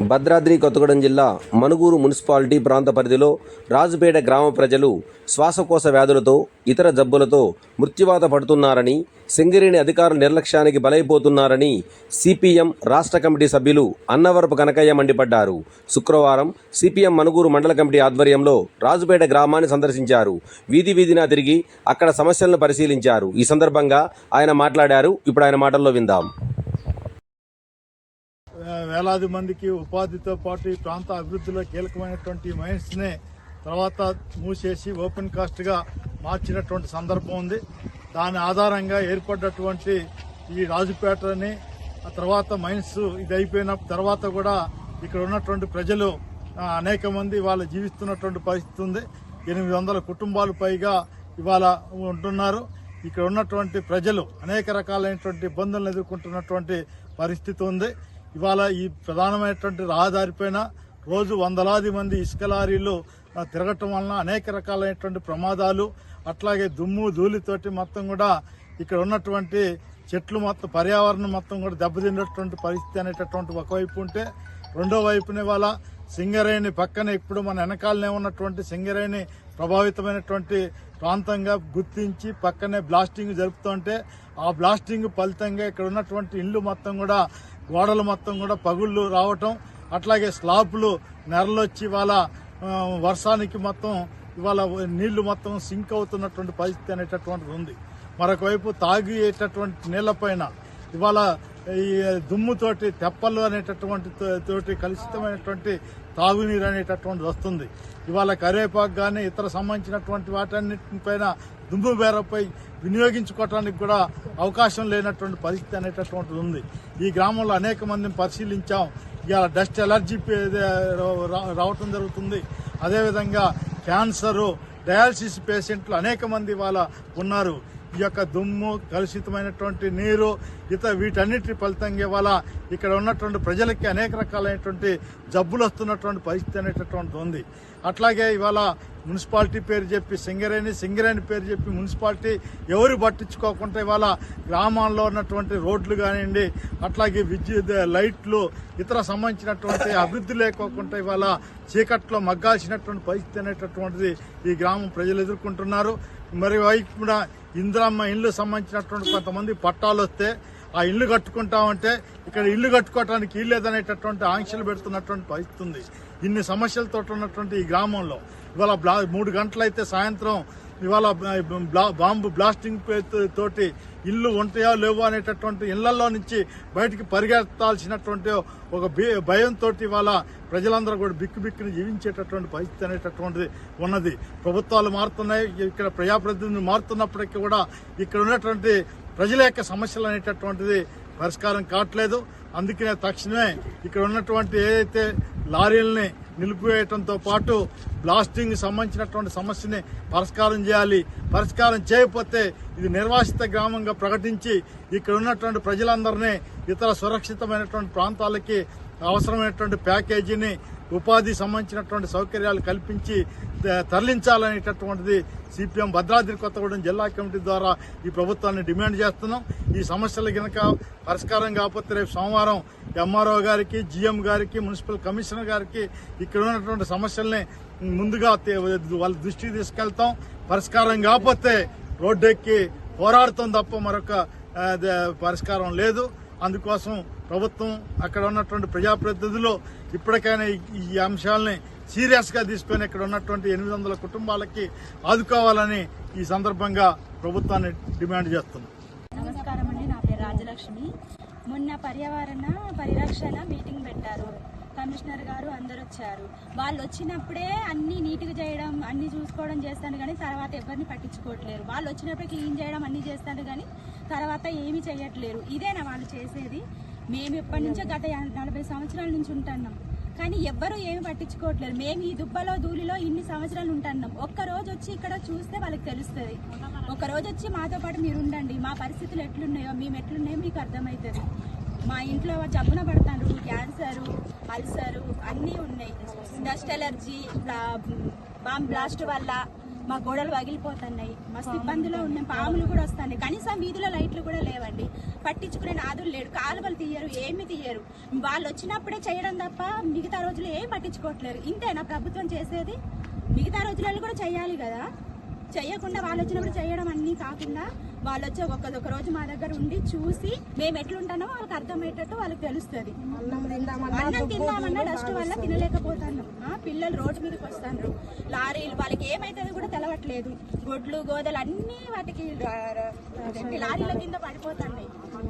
భద్రాద్రి కొత్తగూడెం జిల్లా మనుగూరు మున్సిపాలిటీ ప్రాంత పరిధిలో రాజుపేట గ్రామ ప్రజలు శ్వాసకోశ వ్యాధులతో ఇతర జబ్బులతో మృత్యువాత పడుతున్నారని సింగరేణి అధికారుల నిర్లక్ష్యానికి బలైపోతున్నారని సిపిఎం రాష్ట్ర కమిటీ సభ్యులు అన్నవరపు కనకయ్య మండిపడ్డారు. శుక్రవారం సిపిఎం మనుగూరు మండల కమిటీ ఆధ్వర్యంలో రాజుపేట గ్రామాన్ని సందర్శించారు. వీధి వీధినా తిరిగి అక్కడ సమస్యలను పరిశీలించారు. ఈ సందర్భంగా ఆయన మాట్లాడారు. ఇప్పుడు ఆయన మాటల్లో విందాం. వేలాది మందికి ఉపాధితో పాటు ఈ ప్రాంత అభివృద్ధిలో కీలకమైనటువంటి మైన్స్ని తర్వాత మూసేసి ఓపెన్ కాస్ట్గా మార్చినటువంటి సందర్భం ఉంది. దాని ఆధారంగా ఏర్పడ్డటువంటి ఈ రాజుపేటని ఆ తర్వాత మైన్స్ ఇది అయిపోయిన తర్వాత కూడా ఇక్కడ ఉన్నటువంటి ప్రజలు అనేక మంది వాళ్ళు జీవిస్తున్నటువంటి పరిస్థితి ఉంది. ఎనిమిది వందల కుటుంబాలు పైగా ఇవాళ ఉంటున్నారు. ఇక్కడ ఉన్నటువంటి ప్రజలు అనేక రకాలైనటువంటి ఇబ్బందులను ఎదుర్కొంటున్నటువంటి పరిస్థితి ఉంది. ఇవాళ ఈ ప్రధానమైనటువంటి రహదారిపైన రోజు వందలాది మంది ఇసుక లారీలు తిరగటం వలన అనేక రకాలైనటువంటి ప్రమాదాలు అట్లాగే దుమ్ము ధూళితోటి మొత్తం కూడా ఇక్కడ ఉన్నటువంటి చెట్లు మొత్తం పర్యావరణం మొత్తం కూడా దెబ్బతిన్నటువంటి పరిస్థితి అనేటటువంటి ఒకవైపు ఉంటే రెండో వైపున ఇవాళ సింగరేణి పక్కన ఇప్పుడు మన వెనకాలనే ఉన్నటువంటి సింగరేణి ప్రభావితమైనటువంటి ప్రాంతంగా గుర్తించి పక్కనే బ్లాస్టింగ్ జరుపుతుంటే ఆ బ్లాస్టింగ్ ఫలితంగా ఇక్కడ ఉన్నటువంటి ఇల్లు మొత్తం కూడా గోడలు మొత్తం కూడా పగుళ్ళు రావటం అట్లాగే స్లాబ్లు నెరలొచ్చి ఇవాళ వర్షానికి మొత్తం ఇవాళ నీళ్ళు మొత్తం సింక్ అవుతున్నటువంటి పరిస్థితి అనేటటువంటిది ఉంది. మరొక వైపు తాగేటటువంటి నీళ్ళపైన ఇవాళ ఈ దుమ్ముతోటి తెప్పలు అనేటటువంటి తో- తోటి కలుషితమైనటువంటి తాగునీరు అనేటటువంటిది వస్తుంది. ఇవాళ కరివేపాకు కానీ ఇతర సంబంధించినటువంటి వాటన్నిటిపైన దుమ్ము బేరపై వినియోగించుకోవటానికి కూడా అవకాశం లేనటువంటి పరిస్థితి అనేటటువంటిది ఉంది. ఈ గ్రామంలో అనేక మందిని పరిశీలించాం. ఇవాళ డస్ట్ ఎలర్జీ రావటం జరుగుతుంది. అదేవిధంగా క్యాన్సరు డయాలసిస్ పేషెంట్లు అనేక మంది ఇవాళ ఉన్నారు. ఈ యొక్క దుమ్ము కలుషితమైనటువంటి నీరు ఇతర వీటన్నిటి ఫలితంగా ఇవాళ ఇక్కడ ఉన్నటువంటి ప్రజలకి అనేక రకాలైనటువంటి జబ్బులు వస్తున్నటువంటి పరిస్థితి అనేటటువంటిది ఉంది. అట్లాగే ఇవాళ మున్సిపాలిటీ పేరు చెప్పి సింగరేణి సింగరేణి పేరు చెప్పి మున్సిపాలిటీ ఎవరు పట్టించుకోకుండా ఇవాళ గ్రామాల్లో ఉన్నటువంటి రోడ్లు కానివ్వండి అట్లాగే విద్యుత్ లైట్లు ఇతర సంబంధించినటువంటి అభివృద్ధి లేకోకుండా ఇవాళ చీకట్లో మగ్గాల్సినటువంటి పరిస్థితి అనేటటువంటిది ఈ గ్రామం ప్రజలు ఎదుర్కొంటున్నారు. మరి వైపున ఇందిరమ్మ ఇల్లు సంబంధించినటువంటి కొంతమంది పట్టాలు వస్తే ఆ ఇల్లు కట్టుకుంటామంటే ఇక్కడ ఇల్లు కట్టుకోవటానికి ఇల్లు లేదనేటటువంటి ఆంక్షలు పెడుతున్నటువంటి పరిస్థితి ఉంది. ఇన్ని సమస్యలతో ఉన్నటువంటి ఈ గ్రామంలో. ఇవాళ బ్లా మూడు గంటలైతే సాయంత్రం ఇవాళ బాంబు బ్లాస్టింగ్ తోటి ఇల్లు ఉంటాయో లేవో అనేటటువంటి ఇళ్ళలో నుంచి బయటికి పరిగెత్తాల్సినటువంటి ఒక భయంతో ఇవాళ ప్రజలందరూ కూడా బిక్కు బిక్కుని జీవించేటటువంటి పరిస్థితి అనేటటువంటిది ఉన్నది. ప్రభుత్వాలు మారుతున్నాయి ఇక్కడ ప్రజాప్రతినిధులు మారుతున్నప్పటికీ కూడా ఇక్కడ ఉన్నటువంటి ప్రజల యొక్క సమస్యలు అనేటటువంటిది పరిష్కారం కావట్లేదు. అందుకనే తక్షణమే ఇక్కడ ఉన్నటువంటి ఏదైతే లారీలని నిలిపివేయటంతో పాటు బ్లాస్టింగ్ సంబంధించినటువంటి సమస్యని పరిష్కారం చేయాలి. పరిష్కారం చేయకపోతే ఇది నిర్వాసిత గ్రామంగా ప్రకటించి ఇక్కడ ఉన్నటువంటి ప్రజలందరినీ ఇతర సురక్షితమైనటువంటి ప్రాంతాలకి అవసరమైనటువంటి ప్యాకేజీని ఉపాధి సంబంధించినటువంటి సౌకర్యాలు కల్పించి తరలించాలనేటటువంటిది సిపిఎం భద్రాద్రి కొత్తగూడెం జిల్లా కమిటీ ద్వారా ఈ ప్రభుత్వాన్ని డిమాండ్ చేస్తున్నాం. ఈ సమస్యలు గనక పరిష్కారం కాకపోతే రేపు సోమవారం ఎంఆర్ఓ గారికి జిఎం గారికి మున్సిపల్ కమిషనర్ గారికి ఇక్కడ ఉన్నటువంటి సమస్యల్ని ముందుగా వాళ్ళ దృష్టికి తీసుకెళ్తాం. పరిష్కారం కాకపోతే రోడ్డెక్కి పోరాడతాం తప్ప మరొక ద- పరిష్కారం లేదు. అందుకోసం ప్రభుత్వం అక్కడ ఉన్నటువంటి ప్రజాప్రతినిధులు ఇప్పటికైనా ఈ- ఈ అంశాలని సీరియస్గా తీసుకొని ఇక్కడ ఉన్నటువంటి ఎనిమిది వందల కుటుంబాలకి ఆదుకోవాలని ఈ సందర్భంగా ప్రభుత్వాన్ని డిమాండ్ చేస్తున్నాం. నమస్కారం అండి నా పేరు రాజలక్ష్మి. మొన్న పర్యావరణ పరిరక్షణ మీటింగ్ పెట్టారు. కమిషనర్ గారు అందరు వచ్చారు వాళ్ళు వచ్చినప్పుడే అన్ని నీట్గా చేయడం అన్ని చూసుకోవడం చేస్తాను కానీ తర్వాత ఎవరిని పట్టించుకోవట్లేరు. వాళ్ళు వచ్చినప్పుడే క్లీన్ చేయడం అన్ని చేస్తాను కానీ తర్వాత ఏమీ చేయట్లేరు ఇదేనా వాళ్ళు చేసేది? మేము ఎప్పటి నుంచో గత నలభై సంవత్సరాల నుంచి ఉంటున్నాం. కానీ ఎవ్వరూ ఏమి పట్టించుకోవట్లేదు. మేము ఈ దుబ్బలో ధూళిలో ఇన్ని సంవత్సరాలు ఉంటున్నాం. ఒక్క రోజు వచ్చి ఇక్కడ చూస్తే వాళ్ళకి తెలుస్తుంది. ఒక రోజు వచ్చి మాతో పాటు మీరు ఉండండి. మా పరిస్థితులు ఎట్లున్నాయో మేము ఎట్లున్నాయో మీకు అర్థమవుతుంది మా ఇంట్లో జబ్బున పడతారు క్యాన్సరు అల్సరు అన్నీ ఉన్నాయి. డస్ట్ ఎలర్జీ బాంబ్ బ్లాస్ట్ వల్ల మా గోడలు పగిలిపోతున్నాయి మస్తు ఇబ్బందులో ఉన్నాం. పాములు కూడా వస్తున్నాయి. కనీసం వీధిలో లైట్లు కూడా లేవండి. పట్టించుకునే నాదులు లేడు. కాలువలు తీయరు ఏమి తీయరు. వాళ్ళు వచ్చినప్పుడే చేయడం తప్ప మిగతా రోజులు ఏం పట్టించుకోవట్లేరు ఇంతేనా ప్రభుత్వం చేసేది? మిగతా రోజులలో కూడా చేయాలి కదా. చెయ్యకుండా వాళ్ళు వచ్చినప్పుడు చేయడం అన్నీ కాకుండా వాళ్ళు వచ్చి ఒక ఒక రోజు మా దగ్గర ఉండి చూసి మేము ఎట్లుంటామో వాళ్ళకి అర్థమయ్యేటట్టు వాళ్ళకి తెలుస్తుంది. అన్నం తిందామన్నా డస్ట్ వల్ల తినలేకపోతాను పిల్లలు రోడ్డు మీదకి వస్తాను లారీలు వాళ్ళకి ఏమైతుంది కూడా తెలవట్లేదు. గొడ్లు గోదలు అన్ని వాటికి లారీల కింద పడిపోతున్నాయి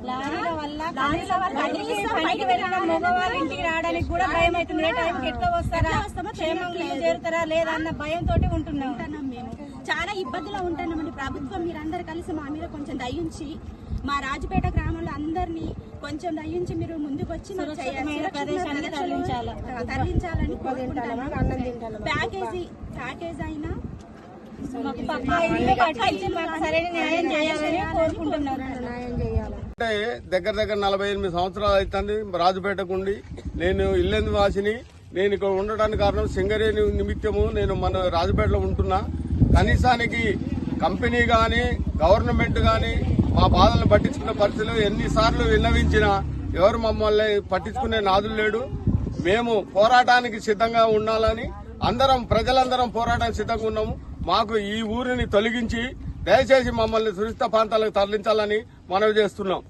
లారీల వల్ల లారీల వల్ల కనీసం పనికి ఇంటికి రావడానికి కూడా భయం అవుతుంది టైంకి ఎట్లా వస్తారా? క్షేమంగా. చేరుతారా లేదా అన్న భయంతో ఉంటున్నాం మేము. చాలా ఇబ్బందిలో ఉంటున్నామండి ప్రభుత్వం మీరందరూ కలిసి మా మీద కొంచెం దయించి మా రాజపేట గ్రామంలో అందరినీ కొంచెం దయించి మీరు ముందుకు వచ్చి. తరలించాలని ప్యాకేజీ ప్యాకేజ్ అయినా అంటే దగ్గర దగ్గర నలభై ఎనిమిది సంవత్సరాలు అవుతుంది రాజుపేటకు ఉండి నేను ఇల్లెందు వాసిని. నేను ఇక్కడ ఉండడానికి కారణం సింగరేణి నిమిత్తము. నేను మన రాజుపేటలో ఉంటున్నా. కనీసానికి కంపెనీ గాని గవర్నమెంట్ గాని మా బాధలను పట్టించుకునే పరిస్థితులు ఎన్నిసార్లు విన్నవించినా ఎవరు మమ్మల్ని పట్టించుకునే నాదులు లేడు. మేము పోరాటానికి సిద్ధంగా ఉండాలని అందరం ప్రజలందరం పోరాటానికి సిద్ధంగా ఉన్నాము. మాకు ఈ ఊరిని తొలగించి దయచేసి మమ్మల్ని సురక్షిత ప్రాంతాలకు తరలించాలని మనవి చేస్తున్నాం.